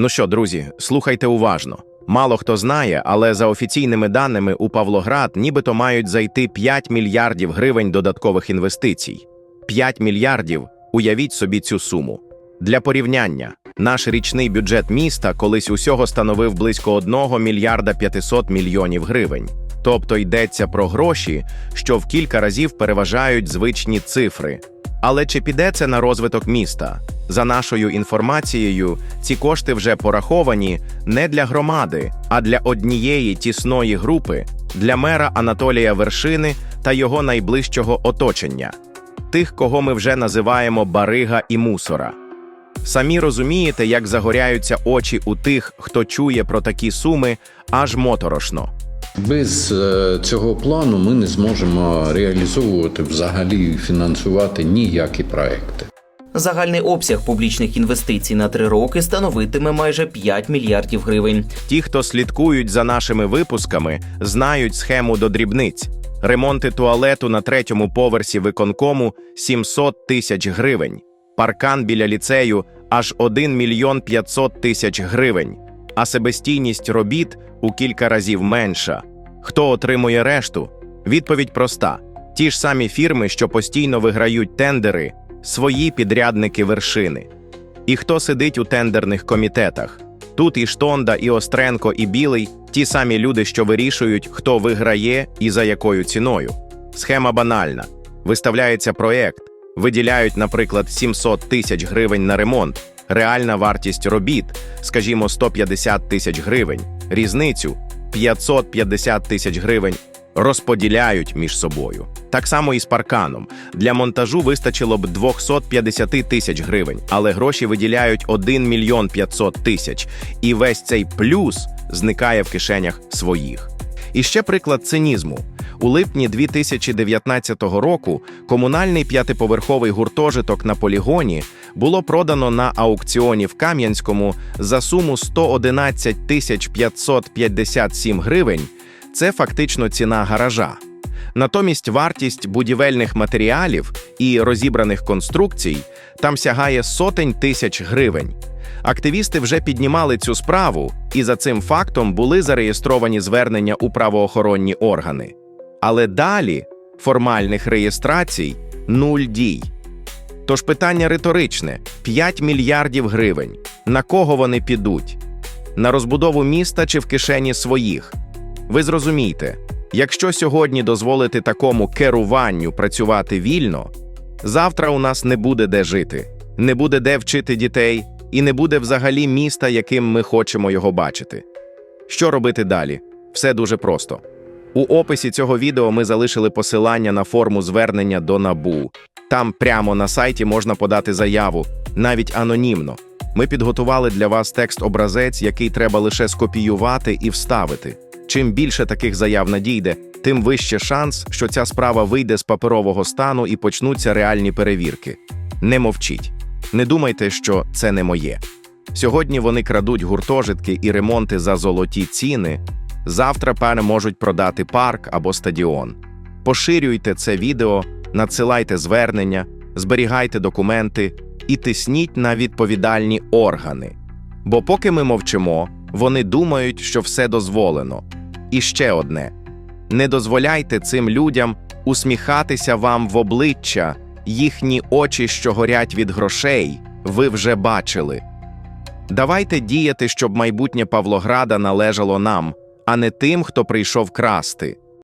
Ну що, друзі, слухайте уважно. Мало хто знає, але за офіційними даними у Павлоград нібито мають зайти 5 мільярдів гривень додаткових інвестицій. 5 мільярдів уявіть собі цю суму. Для порівняння, наш річний бюджет міста колись усього становив близько 1 мільярда 500 мільйонів гривень. Тобто йдеться про гроші, що в кілька разів переважають звичні цифри. Але чи піде це на розвиток міста? За нашою інформацією, ці кошти вже пораховані не для громади, а для однієї тісної групи, для мера Анатолія Вершини та його найближчого оточення, тих, кого ми вже називаємо барига і мусора. Самі розумієте, як загоряються очі у тих, хто чує про такі суми, аж моторошно. Без е, цього плану ми не зможемо реалізовувати взагалі фінансувати ніякі проекти. Загальний обсяг публічних інвестицій на три роки становитиме майже 5 мільярдів гривень. Ті, хто слідкують за нашими випусками, знають схему до дрібниць. Ремонти туалету на третьому поверсі виконкому 700 тисяч гривень. Паркан біля ліцею аж 1 мільйон 500 тисяч гривень. А себестійність робіт у кілька разів менша. Хто отримує решту? Відповідь проста: ті ж самі фірми, що постійно виграють тендери, свої підрядники вершини. І хто сидить у тендерних комітетах? Тут і Штонда, і Остренко, і Білий ті самі люди, що вирішують, хто виграє і за якою ціною. Схема банальна: виставляється проєкт, виділяють, наприклад, 700 тисяч гривень на ремонт, реальна вартість робіт, скажімо, 150 тисяч гривень, різницю 550 тисяч гривень. Розподіляють між собою. Так само і з парканом. Для монтажу вистачило б 250 тисяч гривень, але гроші виділяють 1 мільйон 500 тисяч, і весь цей плюс зникає в кишенях своїх. І ще приклад цинізму. У липні 2019 року комунальний п'ятиповерховий гуртожиток на полігоні було продано на аукціоні в Кам'янському за суму 111 тисяч 557 гривень. Це фактично ціна гаража. Натомість вартість будівельних матеріалів і розібраних конструкцій там сягає сотень тисяч гривень. Активісти вже піднімали цю справу, і за цим фактом були зареєстровані звернення у правоохоронні органи. Але далі формальних реєстрацій нуль дій. Тож питання риторичне: 5 мільярдів гривень. На кого вони підуть? На розбудову міста чи в кишені своїх? Ви зрозумійте, якщо сьогодні дозволити такому керуванню працювати вільно, завтра у нас не буде де жити, не буде де вчити дітей і не буде взагалі міста, яким ми хочемо його бачити. Що робити далі? Все дуже просто. У описі цього відео ми залишили посилання на форму звернення до НАБУ. Там прямо на сайті можна подати заяву, навіть анонімно. Ми підготували для вас текст-образець, який треба лише скопіювати і вставити. Чим більше таких заяв надійде, тим вище шанс, що ця справа вийде з паперового стану і почнуться реальні перевірки. Не мовчіть. Не думайте, що це не моє. Сьогодні вони крадуть гуртожитки і ремонти за золоті ціни. Завтра пане можуть продати парк або стадіон. Поширюйте це відео, надсилайте звернення, зберігайте документи і тисніть на відповідальні органи. Бо поки ми мовчимо, вони думають, що все дозволено. І ще одне: не дозволяйте цим людям усміхатися вам в обличчя, їхні очі, що горять від грошей, ви вже бачили. Давайте діяти, щоб майбутнє Павлограда належало нам, а не тим, хто прийшов красти.